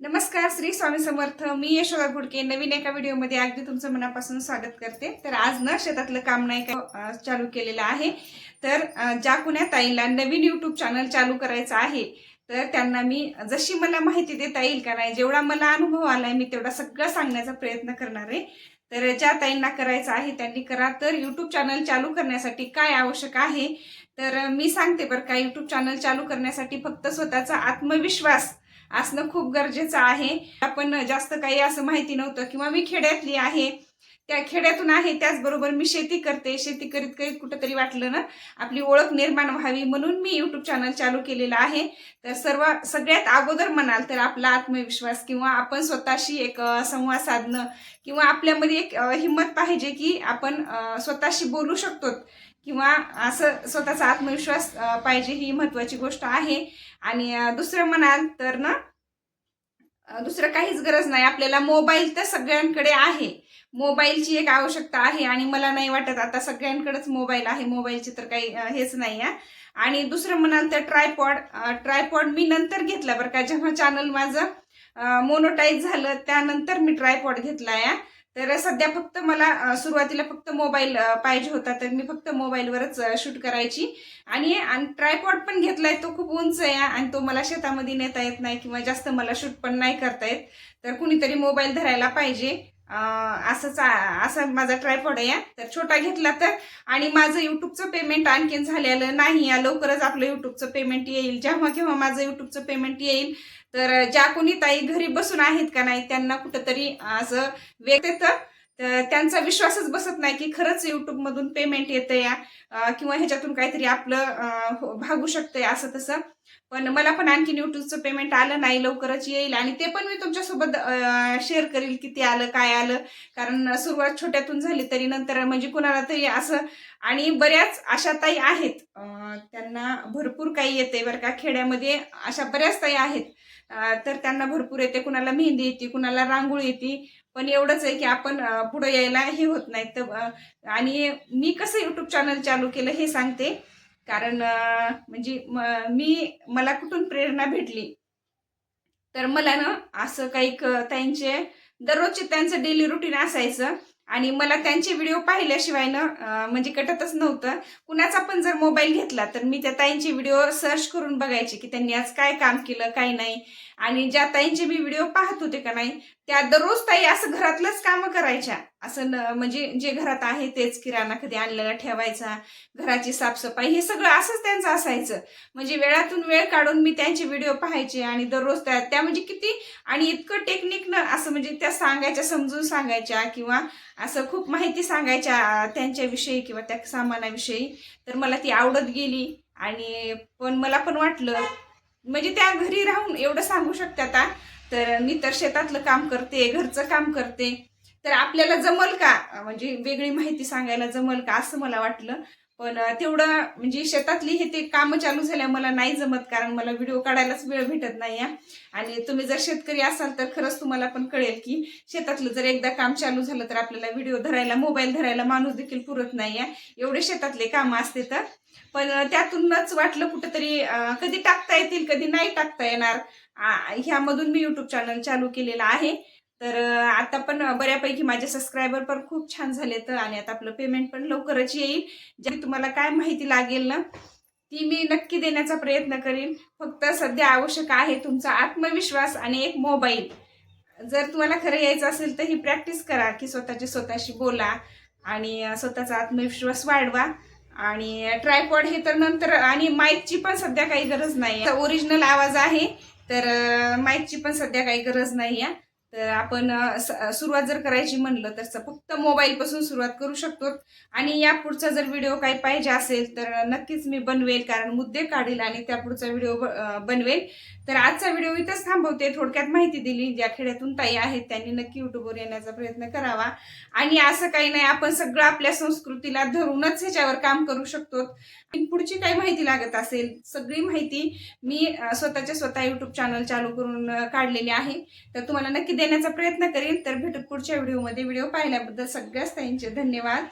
नमस्कार श्री स्वामी समर्थ. मी यशोदा गुडके नवीन एका व्हिडिओमध्ये अगदी तुमचं मनापासून स्वागत करते. तर आज ना शेतातलं काम नाही का चालू केलेलं आहे. तर ज्या कुण्या ताईला नवीन युट्यूब चॅनल चालू करायचं आहे तर त्यांना मी जशी मला माहिती देता येईल का नाही जेवढा मला अनुभव आलाय मी तेवढा सगळं सांगण्याचा प्रयत्न करणार आहे. तर ज्या ताईंना करायचं आहे त्यांनी करा. तर युट्यूब चॅनल चालू करण्यासाठी काय आवश्यक आहे? तर मी सांगते बरं का युट्यूब चॅनल चालू करण्यासाठी फक्त स्वतःचा आत्मविश्वास असणं खूप गरजेचं आहे. आपण जास्त काही असं माहिती नव्हतं किंवा मी खेड्यातली आहे. त्या खेड्यातून आहे त्याचबरोबर मी शेती करते. शेती करीत करीत कुठंतरी वाटलं ना आपली ओळख निर्माण व्हावी म्हणून मी युट्यूब चॅनल चालू केलेलं आहे. तर सर्व सगळ्यात अगोदर म्हणाल तर आपला आत्मविश्वास किंवा आपण स्वतःशी एक संवाद साधणं किंवा आपल्यामध्ये एक हिंमत पाहिजे की आपण स्वतःशी बोलू शकतो किंवा असं स्वतःचा आत्मविश्वास पाहिजे ही महत्वाची गोष्ट आहे. आणि दुसरं म्हणाल तर ना दुसरं काहीच गरज नाही. आपल्याला मोबाईल तर सगळ्यांकडे आहे. मोबाईलची एक आवश्यकता आहे आणि मला नाही वाटत आता सगळ्यांकडेच मोबाईल आहे. मोबाईलची तर काही हेच नाही आहे. आणि दुसरं म्हणाल तर ट्रायपॉड ट्रायपॉड मी नंतर घेतला बरं का. जेव्हा चॅनल माझं मोनोटाईज झालं त्यानंतर मी ट्रायपॉड घेतला आहे. तर सध्या फक्त मला सुरुवातीला फक्त मोबाईल पाहिजे होता तर मी फक्त मोबाईलवरच शूट करायची. आणि आणि ट्रायपॉड पण घेतलाय तो खूप उंच आहे आणि तो मला शेतामध्ये नेता येत नाही किंवा जास्त मला शूट पण नाही करता येत. तर कुणीतरी मोबाईल धरायला पाहिजे. असंच असं असा माझा ट्रायफॉड आहे तर छोटा घेतला तर. आणि माझं युट्यूबचं पेमेंट आणखीन झालेलं नाही या लवकरच आपलं युट्यूबचं पेमेंट येईल. जेव्हा केव्हा माझं युट्यूबचं पेमेंट येईल तर ज्या कोणी ताई घरी बसून आहेत का नाही त्यांना कुठंतरी असं वेग येतं तर त्यांचा विश्वासच बसत नाही की खरंच यूट्यूबमधून पेमेंट येतं या किंवा ह्याच्यातून काहीतरी आपलं हो- भागू शकतंय असं तसं. पण मला पण आणखी युट्यूबचं पेमेंट आलं नाही लवकरच येईल आणि ते पण मी तुमच्यासोबत शेअर करेल किती आलं काय आलं. कारण सुरुवात छोट्यातून झाली तरी नंतर म्हणजे कुणाला तरी असं आणि बऱ्याच अशा ताई आहेत. त्यांना भरपूर काही येते बरं का खेड्यामध्ये अशा बऱ्याच ताई आहेत. तर त्यांना भरपूर येते कुणाला मेहंदी येते कुणाला रांगोळी येते. पण एवढंच आहे की आपण पुढं यायला हे होत नाही. तर आणि मी कसं युट्यूब चॅनल चालू केलं हे सांगते. कारण म्हणजे मी मला कुठून प्रेरणा भेटली? तर मला ना असं काही त्यांचे दररोजचे त्यांचं डेली रुटीन असायचं आणि मला त्यांचे व्हिडिओ पाहिल्याशिवाय ना म्हणजे कटतच नव्हतं. कुणाचा पण जर मोबाईल घेतला तर मी त्या ताईंचे व्हिडिओ सर्च करून बघायचे की त्यांनी आज काय काम केलं काय नाही. आणि ज्या ताईंचे मी व्हिडिओ पाहत होते का नाही त्या दररोज ताई असं घरातलंच कामं करायच्या. असं न म्हणजे जे घरात आहे तेच किराणा कधी आणलेला ठेवायचा घराची साफसफाई हे सगळं असंच त्यांचं असायचं. म्हणजे वेळातून वेळ काढून मी त्यांचे व्हिडिओ पाहायचे आणि दररोज त्या त्या म्हणजे किती आणि इतकं टेक्निकनं असं म्हणजे त्या सांगायच्या समजून सांगायच्या किंवा असं खूप माहिती सांगायच्या त्यांच्याविषयी किंवा त्या सामानाविषयी तर मला ती आवडत गेली. आणि पण मला पण वाटलं म्हणजे त्या घरी राहून एवढं सांगू शकतात आता तर मी तर शेतातलं काम करते घरचं काम करते. तर आपल्याला जमल का? म्हणजे वेगळी माहिती सांगायला जमल का? असं मला वाटलं. पण तेवढं म्हणजे शेतातली हे ते कामं चालू झाल्या मला नाही जमत कारण मला व्हिडिओ काढायलाच वेळ भेटत नाही आहे आणि तुम्ही जर शेतकरी असाल तर खरंच तुम्हाला पण कळेल की शेतातलं जर एकदा काम चालू झालं तर आपल्याला व्हिडिओ धरायला मोबाईल धरायला माणूस देखील पुरत नाही आहे एवढे शेतातले कामं असते तर. पण त्यातूनच वाटलं कुठंतरी कधी टाकता येतील कधी नाही टाकता येणार ह्यामधून मी युट्यूब चॅनल चालू केलेलं आहे. तर आता पण बऱ्यापैकी माझे सबस्क्रायबर पण खूप छान झाले तर आणि आता आपलं पेमेंट पण लवकरच येईल. जे तुम्हाला काय माहिती लागेल ना ती मी नक्की देण्याचा प्रयत्न करीन. फक्त सध्या आवश्यक आहे तुमचा आत्मविश्वास आणि एक मोबाईल जर तुम्हाला खरं यायचं असेल तर ही प्रॅक्टिस करा की स्वतःची स्वतःशी बोला आणि स्वतःचा आत्मविश्वास वाढवा. आणि ट्रायपॉड हे तर नंतर आणि माईकची पण सध्या काही गरज नाही ओरिजिनल आवाज आहे तर माईकची पण सध्या काही गरज नाही आहे तर आपण सुरुवात जर करायची म्हणलं तर फक्त मोबाईलपासून सुरुवात करू शकतो. आणि या पुढचा जर व्हिडिओ काही पाहिजे असेल तर नक्कीच मी बनवेल कारण मुद्दे काढेल आणि त्या पुढचा व्हिडिओ बनवेल. तर आजचा व्हिडिओ इथंच थांबवते. थोडक्यात माहिती दिली ज्या खेड्यातून ताई आहेत त्यांनी नक्की युट्यूबवर येण्याचा प्रयत्न करावा. आणि असं काही नाही आपण सगळं आपल्या संस्कृतीला धरूनच ह्याच्यावर काम करू शकतो. पुढची काही माहिती लागत असेल सगळी माहिती मी स्वतःच्या स्वतः युट्यूब चॅनल चालू करून काढलेली आहे. तर तुम्हाला नक्की देण्याचा प्रयत्न करेन. तर भेटत पुढच्या व्हिडिओमध्ये. व्हिडिओ पाहिल्याबद्दल सगळ्याच ताईंचे धन्यवाद.